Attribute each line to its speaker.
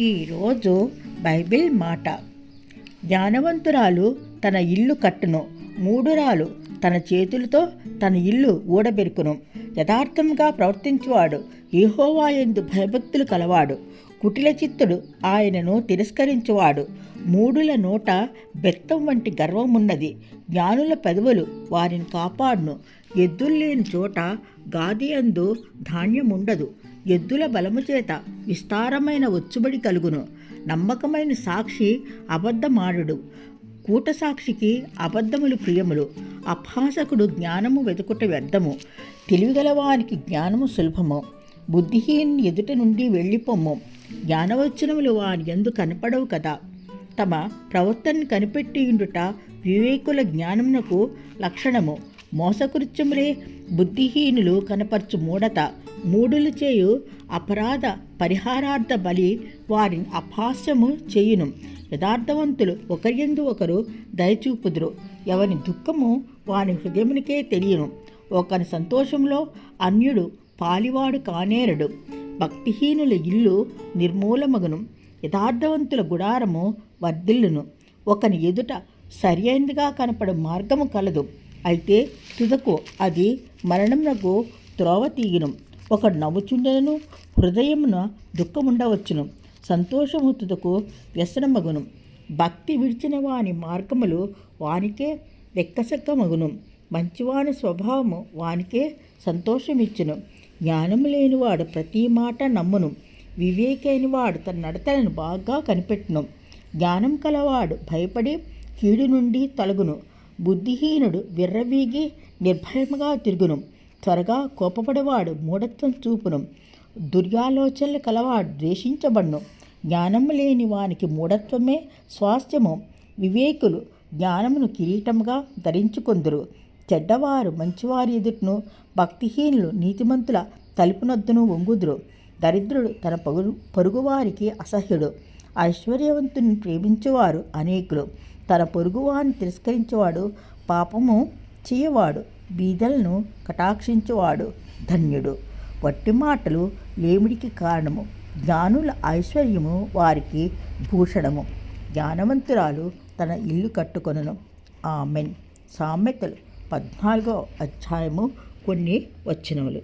Speaker 1: ఈరోజు బైబిల్ మాట. జ్ఞానవంతురాలు తన ఇల్లు కట్టును మూడురాలు తన చేతులతో తన ఇల్లు ఊడబెరుకును. యథార్థంగా ప్రవర్తించువాడు యెహోవాయందు భయభక్తులు కలవాడు. కుటిల చిత్తుడు ఆయనను తిరస్కరించువాడు. మూడుల నోట బెత్తం వంటి గర్వమున్నది. జ్ఞానుల పెదవులు వారిని కాపాడును. ఎద్దుల్లేని చోట గాది అందు ధాన్యముండదు. ఎద్దుల బలము చేత విస్తారమైన ఒచ్చుబడి కలుగును. నమ్మకమైన సాక్షి అబద్ధమాడు కూట సాక్షికి అబద్ధములు ప్రియములు. అభాసకుడు జ్ఞానము వెతుకుట వ్యర్థము. తెలివిగలవానికి జ్ఞానము సులభము. బుద్ధిహీని ఎదుట నుండి వెళ్ళిపోము జ్ఞానవచనములు వాని ఎందు కనపడవు కదా. తమ ప్రవర్తనను కనిపెట్టియుండుట వివేకుల జ్ఞానమునకు లక్షణము. మోసకృత్యములే బుద్ధిహీనులు కనపరచు మూడత మూడులు చేయు అపరాధ పరిహారార్థ బలి వారిని అపహాస్యము చేయును. యథార్థవంతులు ఒకరియందు ఒకరు దయచూపుదురు. ఎవరి దుఃఖము వారి హృదయమునికే తెలియను. ఒకని సంతోషంలో అన్యుడు పాలివాడు కానేరడు. భక్తిహీనుల ఇల్లు నిర్మూలమగును. యథార్థవంతుల గుడారము వర్ధిల్లును. ఒకని ఎదుట సరియైనదిగా కనపడే మార్గము కలదు. అయితే తుదకు అది మరణమునకు త్రోవ తీయును. ఒకడు నవ్వుచుండెను హృదయమున దుఃఖముండవచ్చును సంతోషము తుదకు వ్యసనమగును. భక్తి విడిచిన వాని మార్గములు వానికే వెక్కసక్కమగును మంచివాని స్వభావము వానికే సంతోషమిచ్చును. జ్ఞానము లేనివాడు ప్రతి మాట నమ్మును. వివేకైన వాడు తన నడతలను బాగా కనిపెట్టును. జ్ఞానం కలవాడు భయపడి కీడు నుండి తొలగును. బుద్ధిహీనుడు విర్రవీగి నిర్భయముగా తిరుగును. త్వరగా కోపపడేవాడు మూఢత్వం చూపును దుర్యాలోచనలు కలవాడు ద్వేషించబడును. జ్ఞానము లేని వానికి మూఢత్వమే స్వాస్థ్యము. వివేకులు జ్ఞానమును కిరీటముగా ధరించుకొందురు. చెడ్డవారు మంచివారి ఎదుటను భక్తిహీనులు నీతిమంతుల తలుపునొద్దును వంగుదురు. దరిద్రుడు తన పగు పొరుగువారికి అసహ్యుడు. ఐశ్వర్యవంతుని ప్రేమించేవారు అనేకులు. తన పొరుగువారిని తిరస్కరించేవాడు పాపము చేయవాడు. బీదలను కటాక్షించువాడు ధన్యుడు. వట్టి మాటలు లేమిడికి కారణము జ్ఞానుల ఐశ్వర్యము వారికి భూషణము. జ్ఞానవంతురాలు తన ఇల్లు కట్టుకొనను. ఆమెన్. సామెతలు పద్నాలుగో అధ్యాయము కొన్ని వచ్చినములు